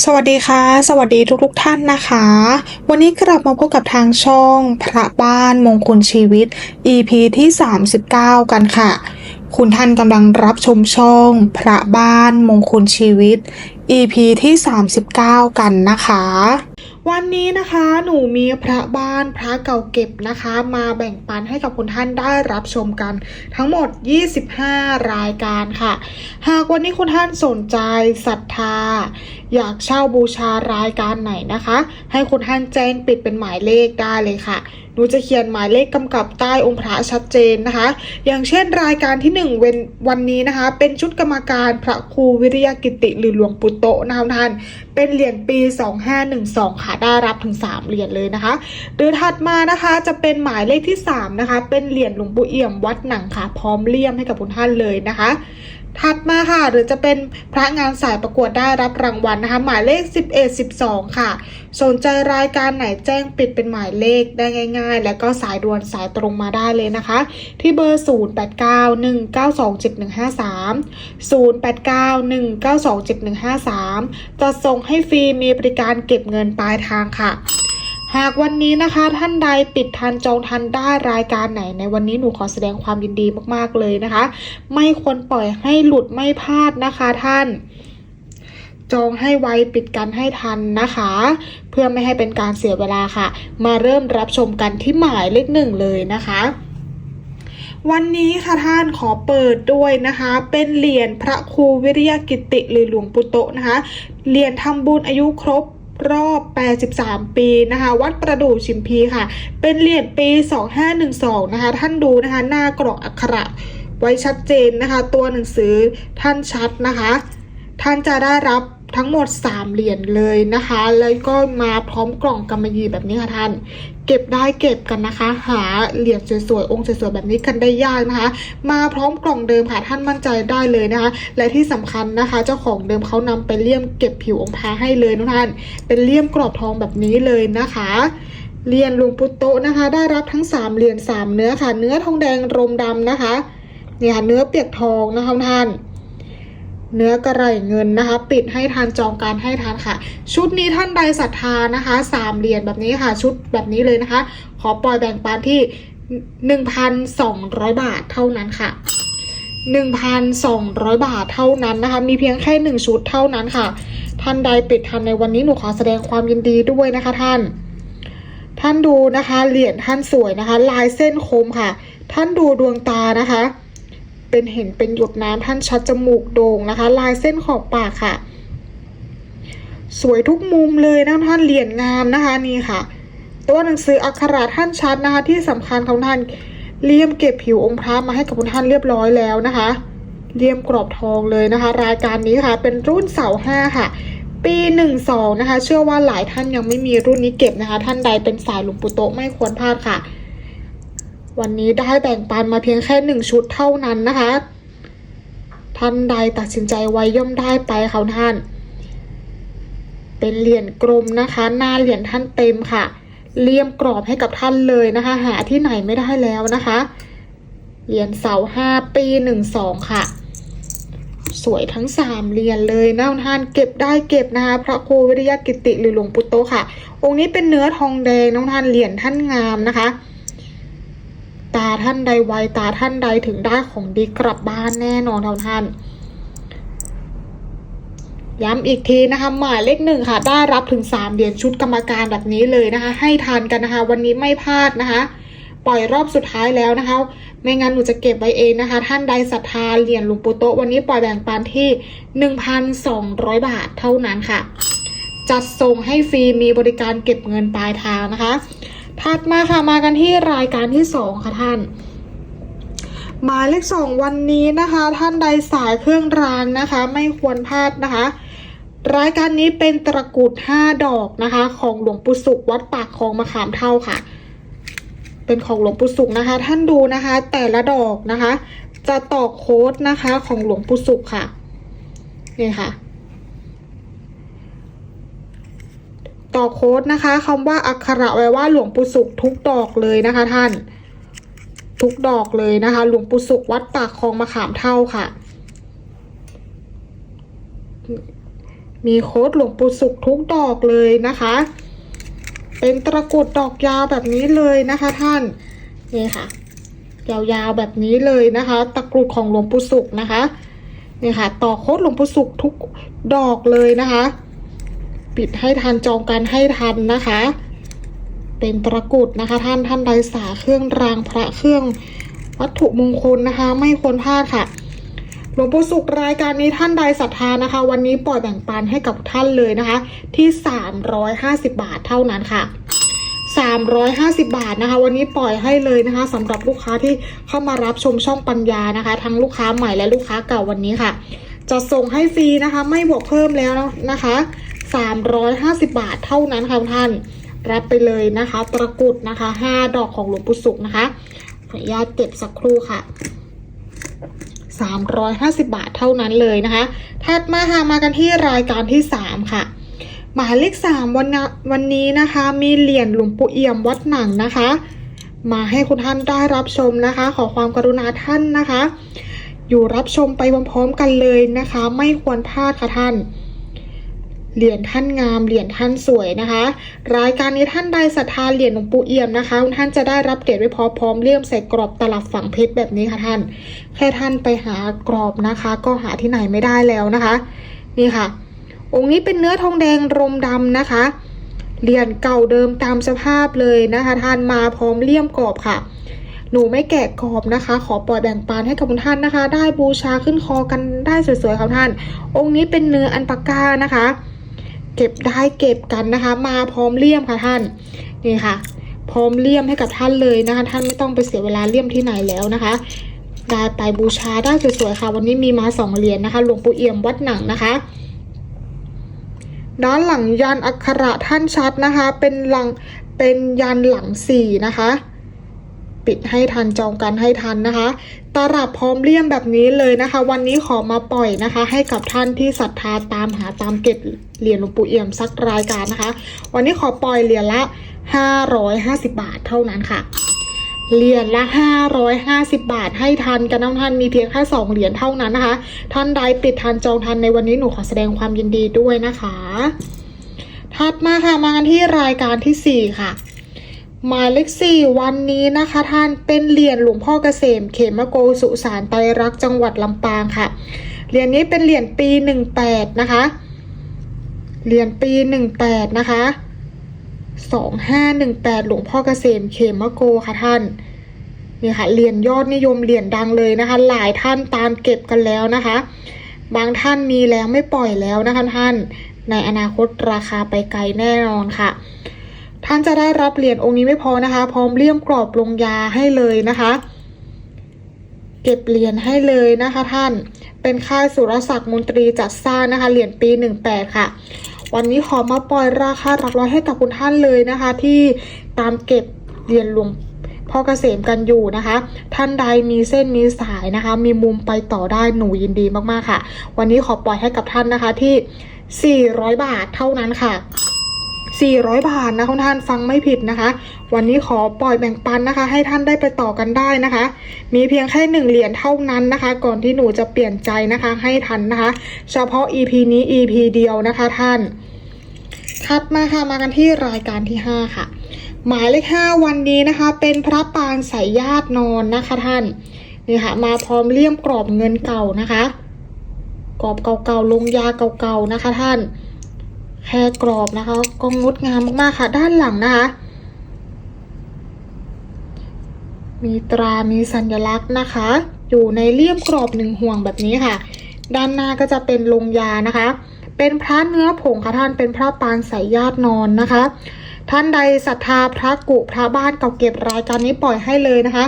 สวัสดีค่ะ สวัสดีทุกๆทท่านนะคะ วันนี้กลับมาพบกับทางช่องพระบ้านมงคลชีวิต EP ที่ 39 กันค่ะ คุณท่านกำลังรับชมช่องพระบ้านมงคลชีวิต EP ที่ 39 กันนะคะ วันนี้นะคะหนูมีพระบ้านพระเก่าเก็บนะคะ มาแบ่งปันให้กับคุณท่านได้รับชมกันทั้งหมด 25 รายการค่ะ หากวันนี้คุณท่านสนใจศรัทธา อยากเช่าบูชารายการไหนนะคะ ให้คุณท่านแจ้งปิดเป็นหมายเลขได้เลยค่ะ หนูจะเขียนหมายเลขกำกับใต้องค์พระชัดเจนนะคะ อย่างเช่นรายการที่1เวนวันนี้นะคะ เป็นชุดกรรมการพระครูวิริยกิติหรือหลวงปู่โตนะคะท่านเป็นเหรียญปี 2512 ค่ะได้รับถึง 3 เหรียญเลยนะคะ หรือถัดมานะคะจะเป็นหมายเลขที่ 3 นะคะ เป็นเหรียญหลวงปู่เอี่ยมวัดหนังค่ะ พร้อมเลี่ยมให้กับคุณท่านเลยนะคะ ถัดมาค่ะหรือจะเป็นพระงานสายประกวดได้รับรางวัลนะคะ หมายเลข 11 12 ค่ะ สนใจรายการไหนแจ้งปิดเป็นหมายเลขได้ง่าย ๆ แล้วก็สายด่วนสายตรงมาได้เลยนะคะ ที่เบอร์ 0891927153 0891927153 จะส่งให้ฟรีมีบริการเก็บเงินปลายทางค่ะ หากวันนี้นะคะท่านใดปิดทันจองทันได้รายการไหน ในวันนี้หนูขอแสดงความยินดีมากๆเลยนะคะ ไม่ควรปล่อยให้หลุดไม่พลาดนะคะท่าน จองให้ไวปิดกันให้ทันนะคะ เพื่อไม่ให้เป็นการเสียเวลาค่ะ มาเริ่มรับชมกันที่หมายเลขหนึ่งเลยนะคะวันนี้ค่ะท่านขอเปิดด้วยนะคะ เป็นเหรียญพระครูวิริยกิติหรือหลวงปู่โตนะคะเหรียญทำบุญอายุครบ รอบ 83 ปีนะคะ วัดประดู่ชิมพีค่ะ เป็นเหรียญปี 2512 นะคะ ท่านดูนะคะ หน้ากรอกอักขระไว้ชัดเจนนะคะ ตัวหนังสือท่านชัดนะคะ ท่านจะได้รับ ทั้งหมด 3 เหรียญเลยนะคะ แล้วก็มาพร้อมกล่องกำมะหยี่แบบนี้ค่ะท่าน เก็บได้เก็บกันนะคะ หาเหรียญสวยๆองค์สวยๆแบบนี้กันได้ยากนะคะ มาพร้อมกล่องเดิมค่ะท่านมั่นใจได้เลยนะคะ และที่สำคัญนะคะ เจ้าของเดิมเขานำไปเลี่ยมเก็บผิวองค์พระให้เลยนะท่าน เป็นเลี่ยมกรอบทองแบบนี้เลยนะคะเหรียญหลวงปู่โตนะคะ ได้รับทั้ง 3 เหรียญ3 เนื้อค่ะ เนื้อทองแดงรมดำนะคะเนี่ยค่ะเนื้อเปียกทองนะคะท่าน เนื้อกระไรเงินนะคะ ปิดให้ทานจองการให้ทานค่ะ ชุดนี้ท่านใดศรัทธานะคะสามเหรียญแบบนี้ค่ะ ชุดแบบนี้เลยนะคะ ขอปล่อยแบ่งปันที่หนึ่งพันสองร้อยบาทเท่านั้นค่ะหนึ่งพันสองร้อยบาทเท่านั้นนะคะ มีเพียงแค่หนึ่งชุดเท่านั้นค่ะ ท่านใดปิดทันในวันนี้หนูขอแสดงความยินดีด้วยนะคะท่าน ท่านดูนะคะเหรียญท่านสวยนะคะ ลายเส้นคมค่ะ ท่านดูดวงตานะคะ เป็นเห็นเป็นหยดน้ำท่านชัดจมูกโด่งนะคะ ลายเส้นขอบปากค่ะ สวยทุกมุมเลยนะท่านเหรียญงามนะคะนี่ค่ะ ตัวหนังสืออักขระท่านชัดนะคะ ที่สำคัญของท่านเลี่ยมเก็บผิวองค์พระมาให้กับคุณท่านเรียบร้อยแล้วนะคะเลี่ยมกรอบทองเลยนะคะ รายการนี้ค่ะ เป็นรุ่นเสาห้าค่ะ ปีหนึ่งสองนะคะ เชื่อว่าหลายท่านยังไม่มีรุ่นนี้เก็บนะคะ ท่านใดเป็นสายหลวงปู่โตไม่ควรพลาดค่ะ วันนี้ได้แบ่งปันมาเพียงแค่หนึ่งชุดเท่านั้นนะคะ ท่านใดตัดสินใจไว้ย่อมได้ไปค่ะท่าน เป็นเหรียญกลมนะคะ หน้าเหรียญท่านเต็มค่ะเลี่ยมกรอบให้กับท่านเลยนะคะ หาที่ไหนไม่ได้แล้วนะคะ เหรียญเสาห้าปีหนึ่งสองค่ะ สวยทั้งสามเหรียญเลยนะท่านเก็บได้เก็บนะคะพระครูวิริยกิติหรือหลวงปู่โตค่ะ องค์นี้เป็นเนื้อทองแดงน้องท่านเหรียญท่านงามนะคะ ตาท่านใดไวตาท่านใดถึงได้ของดีกลับบ้านแน่นอนท่านย้ำอีกทีนะคะหมายเลขหนึ่งค่ะ ได้รับถึงสามเหรียญชุดกรรมการแบบนี้เลยนะคะ ให้ทานกันนะคะ วันนี้ไม่พลาดนะคะ ปล่อยรอบสุดท้ายแล้วนะคะ ไม่งั้นหนูจะเก็บไว้เองนะคะ ท่านใดศรัทธาเหรียญหลวงปู่โตวันนี้ปล่อยแบ่งปันที่หนึ่งพันสองร้อยบาทเท่านั้นค่ะ จัดส่งให้ฟรีมีบริการเก็บเงินปลายทางนะคะ ถัดมาค่ะมากันที่รายการที่สองค่ะท่านหมายเลขสองวันนี้นะคะ ท่านใดสายเครื่องรางนะคะ ไม่ควรพลาดนะคะ รายการนี้เป็นตะกรุดห้าดอกนะคะ ของหลวงปู่สุขวัดปากคลองมะขามเท่าค่ะ เป็นของหลวงปู่สุขนะคะ ท่านดูนะคะ แต่ละดอกนะคะ จะต่อโค้ดนะคะของหลวงปู่สุขค่ะนี่ค่ะ ต่อโค้ดนะคะคำว่าอักขระไว้ว่าหลวงปู่สุขทุกดอกเลยนะคะท่าน ทุกดอกเลยนะคะ หลวงปู่สุขวัดปากคลองมะขามเท่าค่ะ มีโค้ดหลวงปู่สุขทุกดอกเลยนะคะ เป็นตะกรุดดอกยาวแบบนี้เลยนะคะท่านนี่ค่ะยาวๆแบบนี้เลยนะคะ ตะกรุดของหลวงปู่สุขนะคะนี่ค่ะ ต่อโค้ดหลวงปู่สุขทุกดอกเลยนะคะ ปิดให้ทันจองกันให้ทันนะคะ เป็นตะกุดนะคะ ท่านท่านใดสาเครื่องรางพระเครื่องวัตถุมงคลนะคะ ไม่ควรพลาดค่ะหลวงปู่สุขรายการนี้ท่านใดศรัทธานะคะ วันนี้ปล่อยแบ่งปันให้กับท่านเลยนะคะ ที่ 350 บาทเท่านั้นค่ะ 350 บาทนะคะ วันนี้ปล่อยให้เลยนะคะสำหรับลูกค้าที่เข้ามารับชมช่องปัญญานะคะ ทั้งลูกค้าใหม่และลูกค้าเก่าวันนี้ค่ะ จะส่งให้ฟรีนะคะ ไม่บวกเพิ่มแล้วนะคะ 350 บาทเท่านั้นค่ะท่าน รับไปเลยนะคะ ตะกุดนะคะ 5 ดอกของหลวงปู่สุขนะคะขออนุญาตเก็บสักครู่ค่ะ 350 บาทเท่านั้นเลยนะคะ ถัดมาค่ะมากันที่รายการที่ 3 ค่ะหมายเลข3วันนะวันนี้นะคะ มีเหรียญหลวงปู่เอี่ยมวัดหนังนะคะ มาให้คุณท่านได้รับชมนะคะ ขอความกรุณาท่านนะคะ อยู่รับชมไปพร้อมๆกันเลยนะคะ ไม่ควรพลาดค่ะท่าน เหรียญท่านงามเหรียญท่านสวยนะคะ รายการนี้ท่านใดศรัทธาเหรียญหลวงปู่เอี่ยมนะคะคุณท่านจะได้รับเหรียญไว้พอพร้อมเลี่ยมใส่กรอบตลับฝังเพชรแบบนี้ค่ะท่าน แค่ท่านไปหากรอบนะคะ ก็หาที่ไหนไม่ได้แล้วนะคะ นี่ค่ะ องค์นี้เป็นเนื้อทองแดงรมดำนะคะเหรียญเก่าเดิมตามสภาพเลยนะคะ ท่านมาพร้อมเลี่ยมกรอบค่ะหนูไม่แกะกรอบนะคะ ขอปล่อยแบ่งปันให้กับคุณท่านนะคะ ได้บูชาขึ้นคอกันได้สวยๆครับท่าน องค์นี้เป็นเนื้ออันปาก้านะคะ เก็บได้เก็บกันนะคะ มาพร้อมเลี่ยมค่ะท่านนี่ค่ะ พร้อมเลี่ยมให้กับท่านเลยนะคะ ท่านไม่ต้องไปเสียเวลาเลี่ยมที่ไหนแล้วนะคะได้ไปบูชาได้สวยๆค่ะ วันนี้มีมาสองเหรียญนะคะหลวงปู่เอี่ยมวัดหนังนะคะด้านหลังยันอักขระท่านชัดนะคะ เป็นหลังเป็นยันหลังสี่นะคะ ปิดให้ทันจองกันให้ทันนะคะ ตลับพร้อมเลี่ยมแบบนี้เลยนะคะ วันนี้ขอมาปล่อยนะคะ ให้กับท่านที่ศรัทธาตามหาตามเก็บเหรียญหลวงปู่เอี่ยมสักรายการนะคะ วันนี้ขอปล่อยเหรียญละ 550 บาทเท่านั้นค่ะเหรียญละ 550 บาทให้ทันกันน้องท่านมีเพียงแค่2เหรียญเท่านั้นนะคะ ท่านใดปิดทันจองทันในวันนี้หนูขอแสดงความยินดีด้วยนะคะ ถัดมาค่ะมากันที่รายการทีสี่4 ค่ะ หมายเลขสี่วันนี้นะคะท่านเป็นเหรียญหลวงพ่อเกษม เขมโกสุสานไตรรักษ์จังหวัดลำปางค่ะเหรียญนี้เป็นเหรียญปีหนึ่งแปดนะคะเหรียญปีหนึ่งแปดนะคะสองห้าหนึ่งแปดหลวงพ่อเกษมเขมโกค่ะท่านนี่ค่ะเหรียญยอดนิยมเหรียญดังเลยนะคะ หลายท่านตามเก็บกันแล้วนะคะ บางท่านมีแล้วไม่ปล่อยแล้วนะคะท่าน ในอนาคตราคาไปไกลแน่นอนค่ะ ท่านจะได้รับเหรียญองค์นี้ไม่พอนะคะ พร้อมเลี่ยมกรอบลงยาให้เลยนะคะ เก็บเหรียญให้เลยนะคะท่าน เป็นค่ายสุรศักดิ์มนตรีจัดสร้างนะคะ เหรียญปี 18 ค่ะ วันนี้ขอมาปล่อยราคาหลักร้อยให้กับคุณท่านเลยนะคะ ที่ตามเก็บเหรียญหลวงพ่อเกษมกันอยู่นะคะ ท่านใดมีเส้นมีสายนะคะ มีมุมไปต่อได้หนูยินดีมากๆค่ะ วันนี้ขอปล่อยให้กับท่านนะคะที่ 400 บาทเท่านั้นค่ะ 400 บาทนะคุณท่านฟังไม่ผิดนะคะ วันนี้ขอปล่อยแบ่งปันนะคะ ให้ท่านได้ไปต่อกันได้นะคะ มีเพียงแค่หนึ่งเหรียญเท่านั้นนะคะ ก่อนที่หนูจะเปลี่ยนใจนะคะให้ทันนะคะ เฉพาะ EP นี้ EP เดียวนะคะท่านถัดมาค่ะมากันที่รายการที่ 5 ค่ะ หมายเลข 5 วันนี้นะคะ เป็นพระปางสายญาตินอนนะคะท่านนี่ค่ะมาพร้อมเลี่ยมกรอบเงินเก่านะคะ กรอบเก่าๆลงยาเก่าๆนะคะท่าน แค่กรอบนะคะก็งดงามมากๆค่ะ ด้านหลังนะคะ มีตรา มีสัญลักษณ์นะคะ อยู่ในเลี่ยมกรอบหนึ่งห่วงแบบนี้ค่ะ ด้านหน้าก็จะเป็นลงยานะคะ เป็นพระเนื้อผงค่ะท่าน เป็นพระปางสายญาตินอนนะคะ ท่านใดศรัทธาพระกุพระบ้านเก่าเก็บรายการนี้ปล่อยให้เลยนะคะ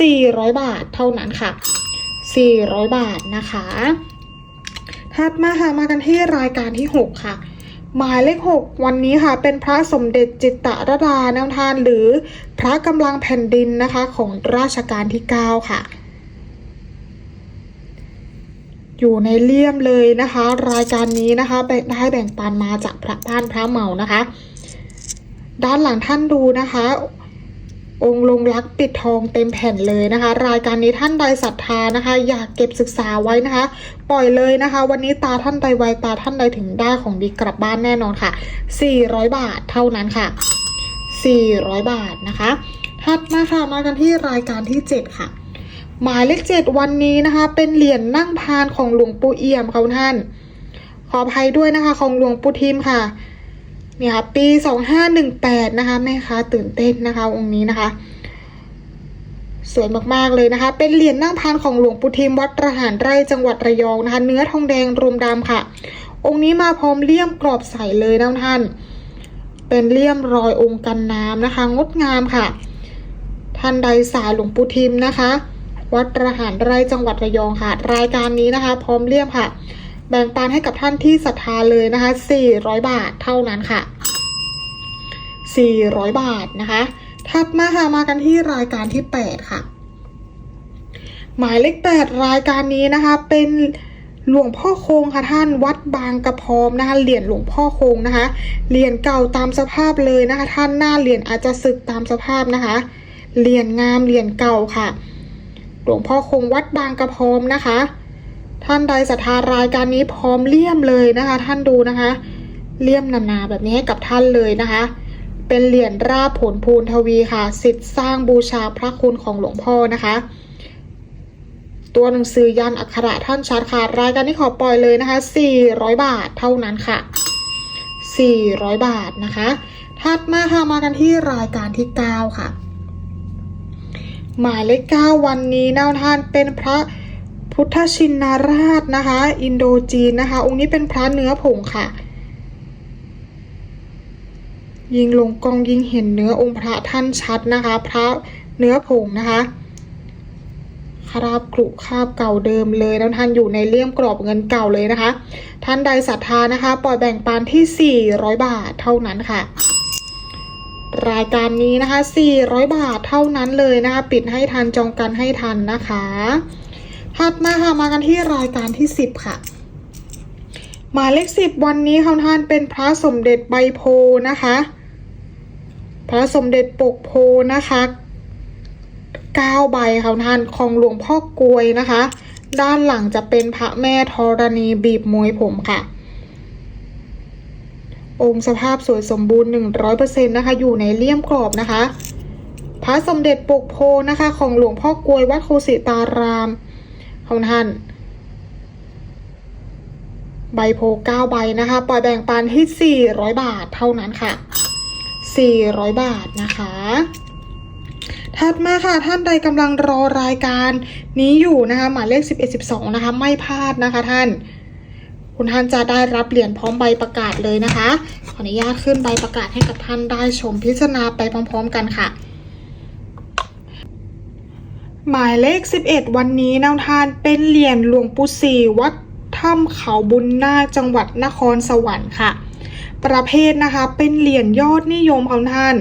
400 บาทเท่านั้นค่ะ 400 บาทนะคะถัดมาค่ะมากันที่รายการที่ 6 ค่ะ หมายเลขหกวันนี้ค่ะเป็นพระสมเด็จจิตตรดาแนวทานหรือพระกำลังแผ่นดินนะคะของราชการที่ 9 ค่ะ อยู่ในเลี่ยมเลยนะคะ รายการนี้นะคะแบ่งได้แบ่งปันมาจากพระท่านพระเหมานะคะ ด้านหลังท่านดูนะคะ องค์ลงรักปิดทองเต็มแผ่นเลยนะคะ รายการนี้ท่านใดศรัทธานะคะ อยากเก็บศึกษาไว้นะคะ ปล่อยเลยนะคะ วันนี้ตาท่านใดไวตาท่านใดถึงได้ของดีกลับบ้านแน่นอนค่ะ 400 บาทเท่านั้นค่ะ 400 บาทนะคะถัดมาค่ะมากันที่รายการที่ 7 ค่ะ หมายเลขเจ็ดวันนี้นะคะ เป็นเหรียญนั่งพานของหลวงปู่เอี่ยมค่ะท่าน ขออภัยด้วยนะคะ ของหลวงปู่ทิมค่ะ นี่ยค่ะปีสองห้าหนึ่งแปดนะคะแม่ค้าตื่นเต้นนะคะ องค์นี้นะคะ สวยมากๆเลยนะคะ เป็นเหรียญนั่งพานของหลวงปู่ทิมวัดระหารไร่จังหวัดระยองนะคะ เนื้อทองแดงรวมดำค่ะ องค์นี้มาพร้อมเลี่ยมกรอบใสเลยนะท่าน เป็นเลี่ยมรอยองค์กันน้ำนะคะ งดงามค่ะ ท่านใดสายหลวงปู่ทิมนะคะ วัดระหารไร่จังหวัดระยองค่ะ รายการนี้นะคะ พร้อมเลี่ยมค่ะ แบ่งปันให้กับท่านที่ศรัทธาเลยนะคะ 400 บาทเท่านั้นค่ะ 400 บาทนะคะ ถัดมาค่ะมากันที่รายการที่ 8 ค่ะ หมายเลข 8 รายการนี้นะคะ เป็นหลวงพ่อโคงค่ะท่านวัดบางกระพร้อมนะคะเหรียญหลวงพ่อโคงนะคะเหรียญเก่าตามสภาพเลยนะคะ ท่านหน้าเหรียญอาจจะสึกตามสภาพนะคะเหรียญงามเหรียญเก่าค่ะ หลวงพ่อคงวัดบางกระพร้อมนะคะ ท่านใดศรัทธารายการนี้พร้อมเลี่ยมเลยนะคะ ท่านดูนะคะ เลี่ยมนานาแบบนี้ให้กับท่านเลยนะคะ เป็นเหรียญราบผลภูนทวีค่ะ สิทธิ์สร้างบูชาพระคุณของหลวงพ่อนะคะ ตัวหนังสือยันอักขระท่านชัดค่ะ รายการนี้ขอปล่อยเลยนะคะ 400 บาทเท่านั้นค่ะ 400 บาทนะคะ ถัดมาค่ะมากันที่รายการที่ 9 ค่ะ หมายเลขเก้าวันนี้นะท่านเป็นพระ พุทธชินนาราชนะคะ อินโดจีนนะคะ องค์นี้เป็นพระเนื้อผงค่ะ ยิงลงกล้องยิงเห็นเนื้อองค์พระท่านชัดนะคะ พระเนื้อผงนะคะคราบกรุคราบเก่าเดิมเลยนะท่านอยู่ในเลี่ยมกรอบเงินเก่าเลยนะคะ ท่านใดศรัทธานะคะ ปล่อยแบ่งปันที่ 400 บาทเท่านั้นค่ะ รายการนี้นะคะ 400 บาทเท่านั้นเลยนะคะ ปิดให้ทันจองกันให้ทันนะคะ ถัดมาค่ะมากันที่รายการที่ 10 ค่ะ หมายเลข10วันนี้ค่ะท่านเป็นพระสมเด็จใบโพนะคะ พระสมเด็จปกโพนะคะ9ใบค่ะท่านของหลวงพ่อกลวยนะคะ ด้านหลังจะเป็นพระแม่ธรณีบีบมวยผมค่ะ องค์สภาพสวยสมบูรณ์100%นตนะคะ อยู่ในเลี่ยมกรอบนะคะ พระสมเด็จปกโพนะคะ ของหลวงพ่อกลวยวัดโคสิตาราม ของท่าน ใบโพ9ใบนะคะ ปล่อยแบ่งปันที่ 400 บาทเท่านั้นค่ะ 400 บาทนะคะถัดมาค่ะท่านใดกำลังรอรายการนี้อยู่นะคะหมายเลข 11 12 นะคะ ไม่พลาดนะคะท่าน คุณท่านจะได้รับเหรียญพร้อมใบประกาศเลยนะคะ ขออนุญาตขึ้นใบประกาศให้กับท่านได้ชมพิจารณาไปพร้อม ๆ กันค่ะ หมายเลข 11 วันนี้นาท่านเป็นเหรียญหลวงปู่ศรีวัดถ้ำเขาบุญนาคจังหวัดนครสวรรค์ค่ะ ประเภทนะคะเป็นเหรียญยอดนิยมของท่าน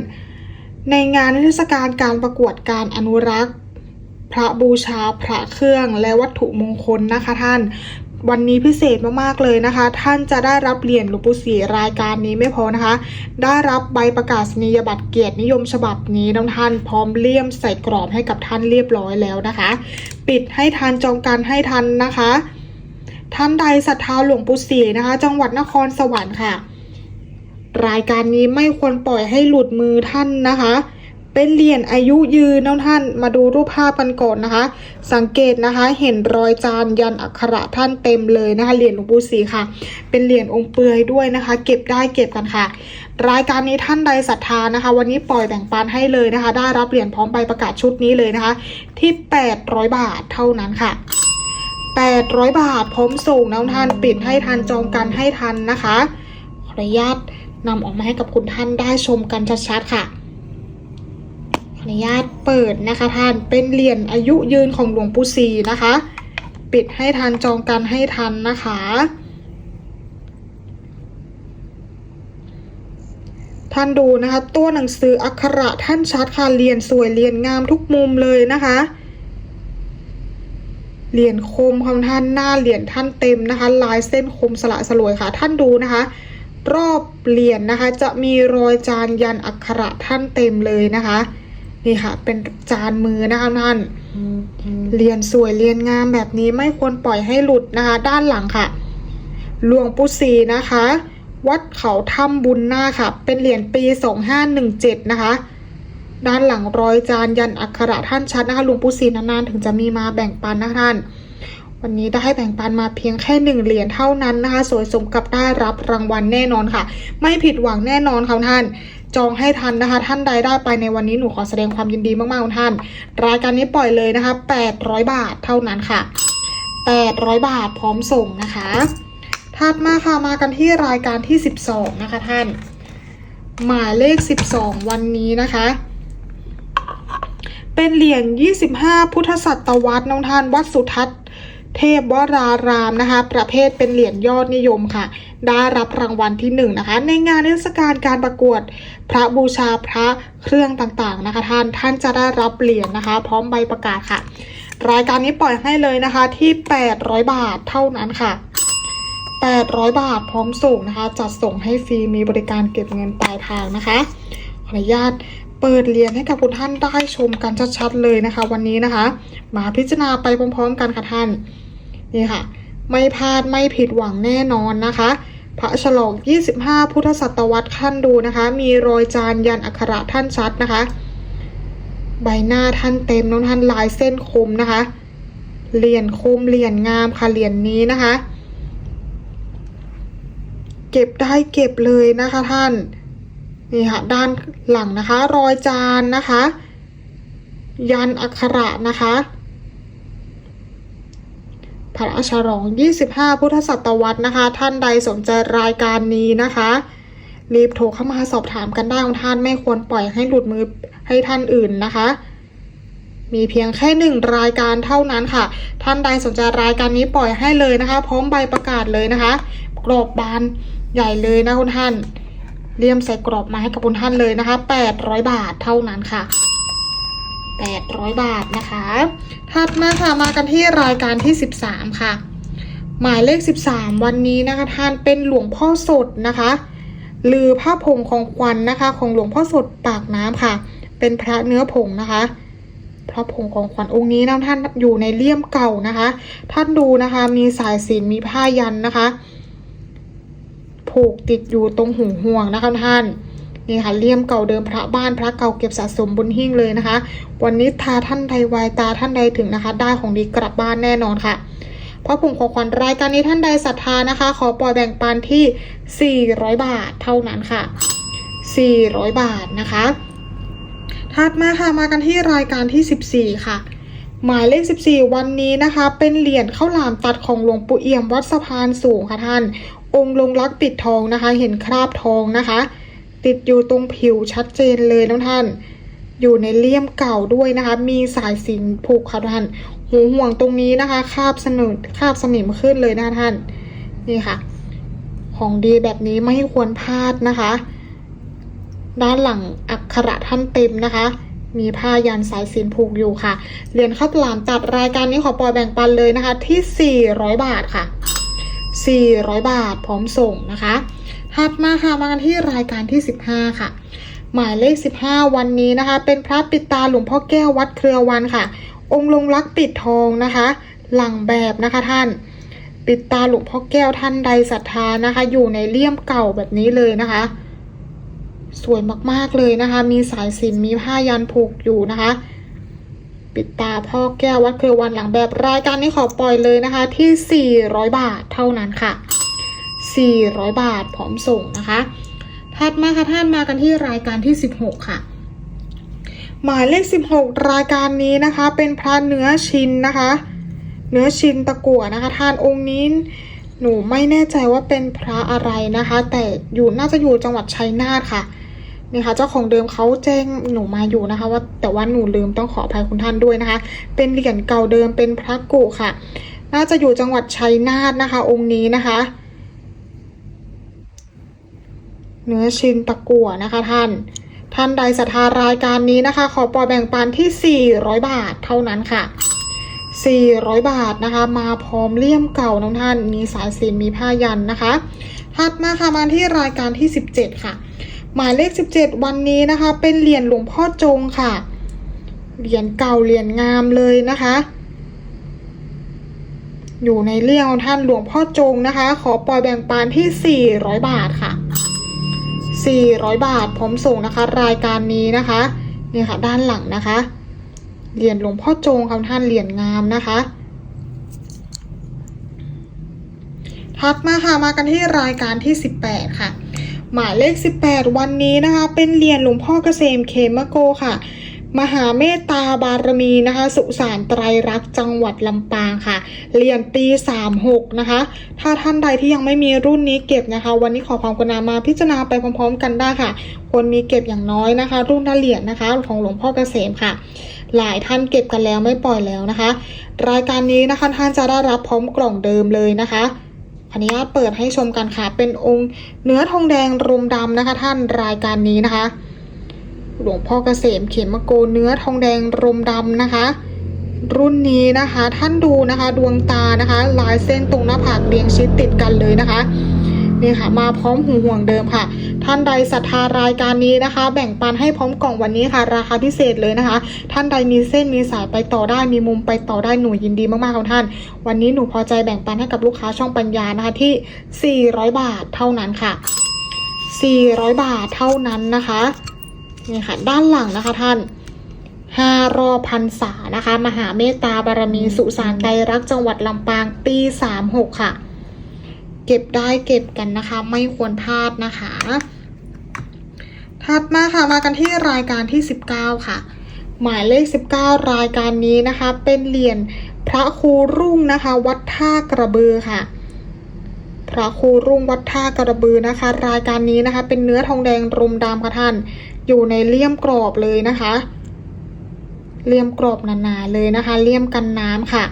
ในงานเทศกาลการประกวดการอนุรักษ์ พระบูชาพระเครื่องและวัตถุมงคลนะคะท่าน วันนี้พิเศษมากๆเลยนะคะ ท่านจะได้รับเหรียญหลวงปู่ศรีรายการนี้ไม่พอนะคะ ได้รับใบประกาศนียบัตรเกียรตินิยมฉบับนี้น้องท่านพร้อมเลี่ยมใส่กรอบให้กับท่านเรียบร้อยแล้วนะคะ ปิดให้ทันจองการให้ทันนะคะ ท่านใดศรัทธาหลวงปู่ศรีนะคะ จังหวัดนครสวรรค์ค่ะ รายการนี้ไม่ควรปล่อยให้หลุดมือท่านนะคะ เป็นเหรียญอายุยืนน้องท่านมาดูรูปภาพกันก่อนนะคะ สังเกตนะคะเห็นรอยจานยันอักขระท่านเต็มเลยนะคะเหรียญหลวงปู่ศรีค่ะ เป็นเหรียญองค์เปลือยด้วยนะคะ เก็บได้เก็บกันค่ะ รายการนี้ท่านใดศรัทธานะคะ วันนี้ปล่อยแบ่งปันให้เลยนะคะ ได้รับเหรียญพร้อมใบประกาศชุดนี้เลยนะคะ ที่ 800 บาทเท่านั้นค่ะ800 บาทพร้อมส่งน้องท่านปิดให้ทันจองกันให้ทันนะคะขออนุญาตนำออกมาให้กับคุณท่านได้ชมกันชัดๆค่ะ นุญาตเปิดนะคะท่านเป็นเหรียญอายุยืนของหลวงปู่ศรีนะคะ ปิดให้ทันจองกันให้ทันนะคะ ท่านดูนะคะ ตัวหนังสืออักขระท่านชัดค่ะเรียนสวยเรียนงามทุกมุมเลยนะคะเหรียญคมของท่านหน้าเหรียญท่านเต็มนะคะ ลายเส้นคมสละสลวยค่ะ ท่านดูนะคะ รอบเหรียญนะคะ จะมีรอยจานยันอักขระท่านเต็มเลยนะคะ นี่ค่ะ เป็นจานมือนะคะท่านเรียนสวยเรียนงามแบบนี้ไม่ควรปล่อยให้หลุดนะคะ ด้านหลังค่ะ หลวงปู่ศรีนะคะ วัดเขาถ้ำบุญนาคค่ะ เป็นเหรียญปี2517นะคะ ด้านหลังรอยจานยันอักขระท่านชัดนะคะหลวงปู่ศรีนานๆถึงจะมีมาแบ่งปันนะคะท่านวันนี้ได้แบ่งปันมาเพียงแค่หนึ่งเหรียญเท่านั้นนะคะ สวยสมกับได้รับรางวัลแน่นอนค่ะ ไม่ผิดหวังแน่นอนค่ะท่าน จองให้ทันนะคะ ท่านใดได้ไปในวันนี้หนูขอแสดงความยินดีมากๆคุณท่าน รายการนี้ปล่อยเลยนะคะ 800 บาทเท่านั้นค่ะ 800 บาทพร้อมส่งนะคะถัดมาค่ะมากันที่รายการที่ 12 นะคะท่าน หมายเลข 12 วันนี้นะคะ เป็นเหรียญ25 พุทธศตวรรษน้องท่าน วัดสุทัศน์ เทพวรารามนะคะ ประเภทเป็นเหรียญยอดนิยมค่ะ ได้รับรางวัลที่หนึ่งนะคะ ในงานเทศกาลการประกวด พระบูชาพระเครื่องต่างๆนะคะ ท่านท่านจะได้รับเหรียญนะคะ พร้อมใบประกาศค่ะ รายการนี้ปล่อยให้เลยนะคะที่ 800 บาทเท่านั้นค่ะ 800 บาทพร้อมส่งนะคะ จัดส่งให้ฟรีมีบริการเก็บเงินปลายทางนะคะขออนุญาตเปิดเรียนให้กับคุณท่านได้ชมกันชัดๆเลยนะคะ วันนี้นะคะ มาพิจารณาไปพร้อมๆกันค่ะท่าน นี่ค่ะ ไม่พลาดไม่ผิดหวังแน่นอนนะคะ พระฉลอง 25 พุทธศตวรรษขั้นดูนะคะ มีรอยจานยันอักขระท่านชัดนะคะ ใบหน้าท่านเต็มน้องท่านลายเส้นคมนะคะ เหรียญคมเหรียญงามค่ะเหรียญนี้นะคะ เก็บได้เก็บเลยนะคะท่านนี่ค่ะด้านหลังนะคะ รอยจานนะคะ ยันอักขระนะคะ พระฉลอง 25 พุทธศตวรรษนะคะ ท่านใดสนใจรายการนี้นะคะ รีบโทรเข้ามาสอบถามกันได้ของท่านไม่ควรปล่อยให้หลุดมือให้ท่านอื่นนะคะมีเพียงแค่หนึ่งรายการเท่านั้นค่ะ ท่านใดสนใจรายการนี้ปล่อยให้เลยนะคะ พร้อมใบประกาศเลยนะคะกรอบบานใหญ่เลยนะคุณท่านเลี่ยมใส่กรอบมาให้กับคุณท่านเลยนะคะ 800 บาทเท่านั้นค่ะ 800 บาทนะคะ ถัดมาค่ะมากันที่รายการที่ 13 ค่ะ หมายเลข 13 วันนี้นะคะท่านเป็นหลวงพ่อสดนะคะลือพระผงของควันนะคะ ของหลวงพ่อสดปากน้ำค่ะ เป็นพระเนื้อผงนะคะพระผงของขวัญองค์นี้นะท่านอยู่ในเลี่ยมเก่านะคะ ท่านดูนะคะ มีสายสินมีผ้ายันนะคะ ผูกติดอยู่ตรงหูห่วงนะคะท่าน นี่ค่ะเลี่ยมเก่าเดิมพระบ้านพระเก่าเก็บสะสมบนหิ้งเลยนะคะ วันนี้ทาท่านใดวายตาท่านใดถึงนะคะ ได้ของดีกลับบ้านแน่นอนค่ะพระผงของขวัญรายการนี้ท่านใดศรัทธานะคะ ขอปล่อยแบ่งปันที่ 400 บาทเท่านั้นค่ะ 400 บาทนะคะถัดมาค่ะมากันที่รายการที่ 14 ค่ะ หมายเลข 14 วันนี้นะคะ เป็นเหรียญข้าวหลามตัดของหลวงปู่เอี่ยมวัดสะพานสูงค่ะท่าน องค์ลงรักปิดทองนะคะ เห็นคราบทองนะคะ ติดอยู่ตรงผิวชัดเจนเลยนะท่าน อยู่ในเลี่ยมเก่าด้วยนะคะ มีสายสินผูกค่ะท่านหูห่วงตรงนี้นะคะ คาบสนุดคาบสนิมขึ้นเลยนะคะท่าน นี่ค่ะ ของดีแบบนี้ไม่ควรพลาดนะคะ ด้านหลังอักขระท่านเต็มนะคะมีผ้ายันสายสินผูกอยู่ค่ะ เหรียญข้าวหลามตัดรายการนี้ขอปล่อยแบ่งปันเลยนะคะ ที่ 400 บาทค่ะ 400 บาทพร้อมส่งนะคะ ถัดมาค่ะมากันที่รายการที่ 15 ค่ะ หมายเลข 15 วันนี้นะคะ เป็นพระปิดตาหลวงพ่อแก้ววัดเครือวันค่ะ องค์ลงรักปิดทองนะคะ หลังแบบนะคะท่าน ปิดตาหลวงพ่อแก้วท่านใดศรัทธานะคะ อยู่ในเลี่ยมเก่าแบบนี้เลยนะคะ สวยมากๆเลยนะคะ มีสายสินมีผ้ายันผูกอยู่นะคะ ปิดตาพ่อแก้ววัดเครือวันหลังแบบรายการนี้ขอปล่อยเลยนะคะ ที่ 400 บาทเท่านั้นค่ะ 400 บาทพร้อมส่งนะคะถัดมาค่ะท่านมากันที่รายการที่ 16 ค่ะ หมายเลข 16 รายการนี้นะคะ เป็นพระเนื้อชินนะคะ เนื้อชินตะกั่วนะคะท่านองค์นี้หนูไม่แน่ใจว่าเป็นพระอะไรนะคะ แต่อยู่น่าจะอยู่จังหวัดชัยนาทค่ะนี่ค่ะเจ้าของเดิมเขาแจ้งหนูมาอยู่นะคะ ว่าแต่ว่าหนูลืมต้องขออภัยคุณท่านด้วยนะคะ เป็นเหรียญเก่าเดิมเป็นพระกุค่ะ น่าจะอยู่จังหวัดชัยนาทนะคะ องค์นี้นะคะ เนื้อชินตะกั่วนะคะท่าน ท่านใดศรัทธารายการนี้นะคะ ขอปล่อยแบ่งปันที่ 400 บาทเท่านั้นค่ะ 400 บาทนะคะ มาพร้อมเลี่ยมเก่าน้องท่านมีสายสินมีผ้ายันนะคะถัดมาค่ะมาที่รายการที่ 17 ค่ะ หมายเลข 17 วันนี้นะคะ เป็นเหรียญหลวงพ่อจงค่ะเหรียญเก่าเหรียญงามเลยนะคะ อยู่ในเลี่ยงของท่านหลวงพ่อจงนะคะ ขอปล่อยแบ่งปันที่ 400 บาทค่ะ 400 บาท ผมส่งนะคะ รายการนี้นะคะนี่ค่ะ ด้านหลังนะคะเหรียญหลวงพ่อจงคำท่านเหรียญงามนะคะถัดมาค่ะมากันที่รายการที่ 18 ค่ะ หมายเลข 18 วันนี้นะคะ เป็นเหรียญหลวงพ่อเกษมเขมโกค่ะ มหาเมตตาบารมีนะคะ สุสานไตรรักษ์จังหวัดลำปางค่ะเหรียญปี36นะคะ ถ้าท่านใดที่ยังไม่มีรุ่นนี้เก็บนะคะ วันนี้ขอความกรุณามาพิจารณาไปพร้อม ๆ กันได้ค่ะควรมีเก็บอย่างน้อยนะคะ รุ่นละเหรียญนะคะ ของหลวงพ่อเกษมค่ะ หลายท่านเก็บกันแล้วไม่ปล่อยแล้วนะคะ รายการนี้นะคะท่านจะได้รับพร้อมกล่องเดิมเลยนะคะขออนุญาตเปิดให้ชมกันค่ะ เป็นองค์เนื้อทองแดงรมดำนะคะ ท่านรายการนี้นะคะ หลวงพ่อเกษมเขมโกเนื้อทองแดงรมดำนะคะ รุ่นนี้นะคะท่านดูนะคะดวงตานะคะลายเส้นตรงหน้าผากเรียงชิดติดกันเลยนะคะนี่ค่ะมาพร้อมหูห่วงเดิมค่ะ ท่านใดศรัทธารายการนี้นะคะ แบ่งปันให้พร้อมกล่องวันนี้ค่ะ ราคาพิเศษเลยนะคะ ท่านใดมีเส้นมีสายไปต่อได้มีมุมไปต่อได้หนูยินดีมากๆของท่าน วันนี้หนูพอใจแบ่งปันให้กับลูกค้าช่องปัญญานะคะที่ 400 บาทเท่านั้นค่ะ 400 บาทเท่านั้นนะคะ นี่ค่ะด้านหลังนะคะท่านห้ารอพันษานะคะ มหาเมตตาบารมีสุสานไกรรักจังหวัดลำปางปีสามหกค่ะ เก็บได้เก็บกันนะคะ ไม่ควรพลาดนะคะถัดมาค่ะมากันที่รายการที่ 19 ค่ะ หมายเลข 19 รายการนี้นะคะ เป็นเหรียญพระครูรุ่งนะคะ วัดท่ากระบือค่ะ พระครูรุ่งวัดท่ากระบือนะคะ รายการนี้นะคะ เป็นเนื้อทองแดงรมดำค่ะท่าน อยู่ในเลี่ยมกรอบเลยนะคะ เลี่ยมกรอบหนาๆเลยนะคะ เลี่ยมกันน้ำค่ะ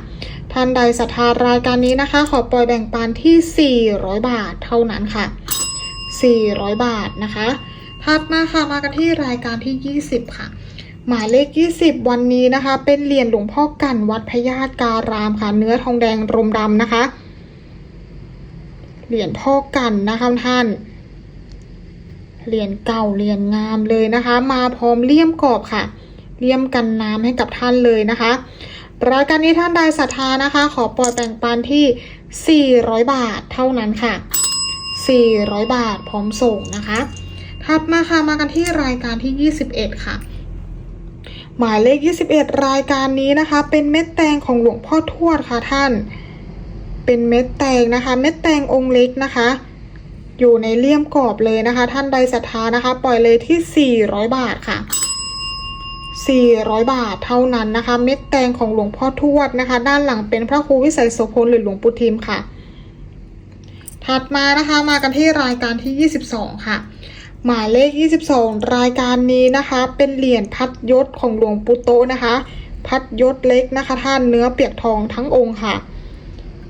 ท่านใดศรัทธารายการนี้นะคะ ขอปล่อยแบ่งปันที่ 400 บาทเท่านั้นค่ะ 400 บาทนะคะถัดมาค่ะมากันที่รายการที่ 20 ค่ะ หมายเลข 20 วันนี้นะคะ เป็นเหรียญหลวงพ่อกันวัดพญาการามค่ะ เนื้อทองแดงรมดำนะคะ เหรียญพ่อกันนะคะท่านเหรียญเก่าเหรียญงามเลยนะคะ มาพร้อมเลี่ยมกรอบค่ะเลี่ยมกันน้ำให้กับท่านเลยนะคะรายการนี้ท่านใดศรัทธานะคะ ขอปล่อยแบ่งปันที่ 400 บาทเท่านั้นค่ะ 400 บาทพร้อมส่งนะคะถัดมาค่ะมากันที่รายการที่ 21 ค่ะ หมายเลข 21 รายการนี้นะคะ เป็นเม็ดแตงของหลวงพ่อทวดค่ะท่าน เป็นเม็ดแตงนะคะ เม็ดแตงองค์เล็กนะคะ อยู่ในเลี่ยมกรอบเลยนะคะ ท่านใดศรัทธานะคะ ปล่อยเลยที่ 400 บาทค่ะ 400 บาทเท่านั้นนะคะ เม็ดแตงของหลวงพ่อทวดนะคะ ด้านหลังเป็นพระครูวิสัยโสพลหรือหลวงปู่ทิมค่ะ ถัดมานะคะมากันที่รายการที่ 22 ค่ะหมายเลข 22 รายการนี้นะคะ เป็นเหรียญพัดยศของหลวงปู่โตนะคะ พัดยศเล็กนะคะ ท่านเนื้อเปียกทองทั้งองค์ค่ะ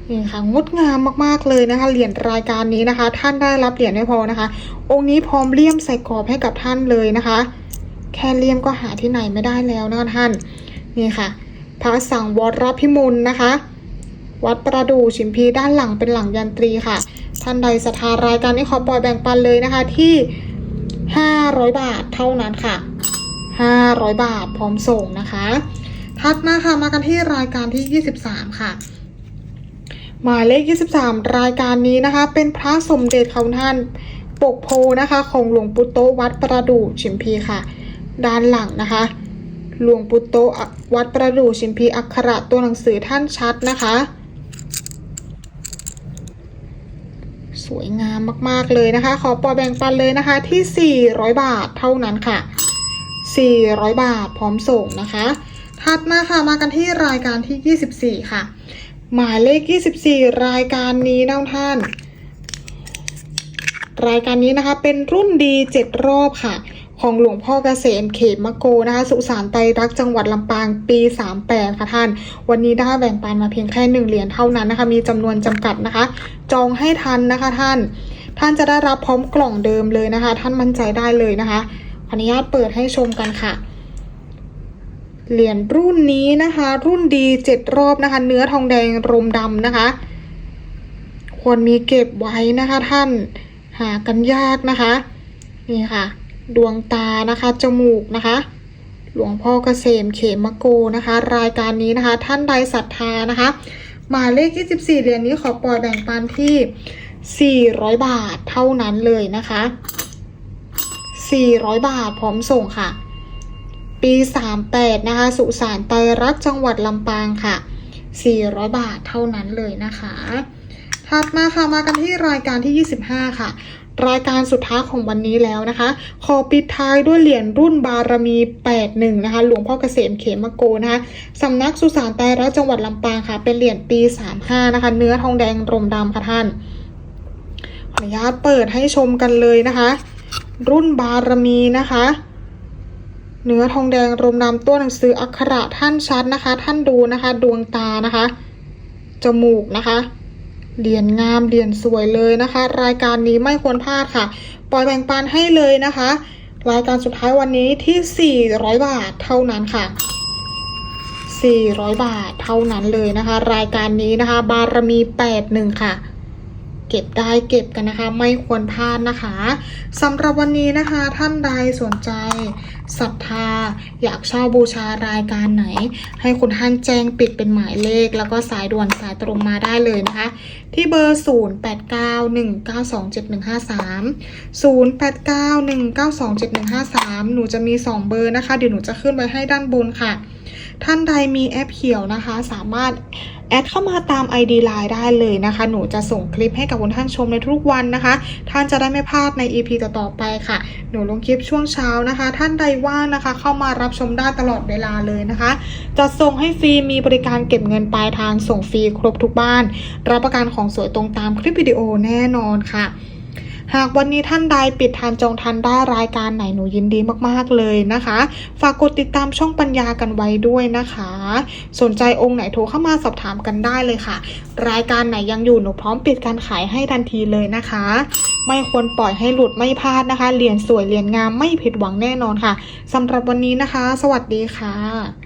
นี่ค่ะงดงามมากๆเลยนะคะเหรียญรายการนี้นะคะ ท่านได้รับเหรียญไม่พอนะคะ องค์นี้พร้อมเลี่ยมใส่กรอบให้กับท่านเลยนะคะ แค่เลี่ยมก็หาที่ไหนไม่ได้แล้วนะคะท่านนี่ค่ะ พระสังวรพิมลนะคะ วัดประดู่ชิมพีด้านหลังเป็นหลังยันตรีค่ะ ท่านใดศรัทธารายการนี้ขอปล่อยแบ่งปันเลยนะคะที่ 500 บาทเท่านั้นค่ะ 500 บาทพร้อมส่งนะคะ ถัดมาค่ะมากันที่รายการที่ 23 ค่ะ หมายเลข 23 รายการนี้นะคะ เป็นพระสมเด็จของท่านปกโพนะคะของหลวงปู่โตวัดประดู่ชิมพีค่ะ ด้านหลังนะคะ หลวงปู่โตวัดประดู่ชิมพีอักขระตัวหนังสือท่านชัดนะคะ สวยงามมากๆเลยนะคะ ขอปอแบ่งปันเลยนะคะที่ 400 บาทเท่านั้นค่ะ 400 บาทพร้อมส่งนะคะ ถัดมาค่ะมากันที่รายการที่ 24 ค่ะ หมายเลข 24 รายการนี้นะท่าน รายการนี้นะคะ เป็นรุ่นดี7รอบค่ะ ของหลวงพ่อเกษมเขมโกนะคะ สุสานไตรรักจังหวัดลำปางปี 38 ค่ะท่าน วันนี้ได้แบ่งปันมาเพียงแค่หนึ่งเหรียญเท่านั้นนะคะ มีจำนวนจำกัดนะคะ จองให้ทันนะคะท่าน ท่านจะได้รับพร้อมกล่องเดิมเลยนะคะ ท่านมั่นใจได้เลยนะคะขออนุญาตเปิดให้ชมกันค่ะ เหรียญรุ่นนี้นะคะ รุ่นดีเจ็ดรอบนะคะ เนื้อทองแดงรมดำนะคะ ควรมีเก็บไว้นะคะท่านหากันยากนะคะ นี่ค่ะ ดวงตานะคะจมูกนะคะ หลวงพ่อเกษมเขมโกนะคะ รายการนี้นะคะ ท่านใดศรัทธานะคะหมายเลข 24 เหรียญนี้ขอปล่อยแบ่งปันที่ 400 บาทเท่านั้นเลยนะคะ 400 บาทพร้อมส่งค่ะ ปี 38 นะคะ สุสานไตรรักจังหวัดลำปางค่ะ 400 บาทเท่านั้นเลยนะคะ ถัดมาค่ะ มากันที่รายการที่ 25 ค่ะ รายการสุดท้ายของวันนี้แล้วนะคะ ขอปิดท้ายด้วยเหรียญรุ่นบารมี 81 นะคะ หลวงพ่อเกษมเขมโกนะคะสำนักสุสานไตรรักจังหวัดลำปางค่ะ เป็นเหรียญปี 35 นะคะ เนื้อทองแดงรมดำค่ะท่าน ขออนุญาตเปิดให้ชมกันเลยนะคะรุ่นบารมีนะคะ เนื้อทองแดงรมดำตัวหนังสืออักขระท่านชัดนะคะ ท่านดูนะคะ ดวงตานะคะ จมูกนะคะ เหรียญงามเหรียญสวยเลยนะคะ รายการนี้ไม่ควรพลาดค่ะ ปล่อยแบ่งปันให้เลยนะคะ รายการสุดท้ายวันนี้ที่ 400 บาทเท่านั้นค่ะ 400 บาทเท่านั้นเลยนะคะ รายการนี้นะคะ บารมี 81 ค่ะ เก็บได้เก็บกันนะคะ ไม่ควรพลาดนะคะสำหรับวันนี้นะคะ ท่านใดสนใจศรัทธา อยากเช่าบูชารายการไหน ให้คุณท่านแจ้งปิดเป็นหมายเลข แล้วก็สายด่วนสายตรงมาได้เลยนะคะ ที่เบอร์ 0891927153 0891927153 หนูจะมี 2 เบอร์นะคะ เดี๋ยวหนูจะขึ้นไว้ให้ด้านบนค่ะ ท่านใดมีแอปเขียวนะคะ สามารถ แอดเข้ามาตาม ID Line ได้เลยนะคะ หนูจะส่งคลิปให้กับคุณท่านชมในทุกวันนะคะ ท่านจะได้ไม่พลาดใน EP ต่อๆไปค่ะ หนูลงคลิปช่วงเช้านะคะ ท่านใดว่างนะคะ เข้ามารับชมได้ตลอดเวลาเลยนะคะ จะส่งให้ฟรีมีบริการเก็บเงินปลายทางส่งฟรีครบทุกบ้าน รับประกันของสวยตรงตามคลิปวิดีโอแน่นอนค่ะ หากวันนี้ท่านใดปิดทันจองทันได้รายการไหนหนูยินดีมากๆเลยนะคะ ฝากกดติดตามช่องปัญญากันไว้ด้วยนะคะ สนใจองค์ไหนโทรเข้ามาสอบถามกันได้เลยค่ะ รายการไหนยังอยู่หนูพร้อมปิดการขายให้ทันทีเลยนะคะ ไม่ควรปล่อยให้หลุดไม่พลาดนะคะเหรียญสวยเหรียญงามไม่ผิดหวังแน่นอนค่ะสำหรับวันนี้นะคะ สวัสดีค่ะ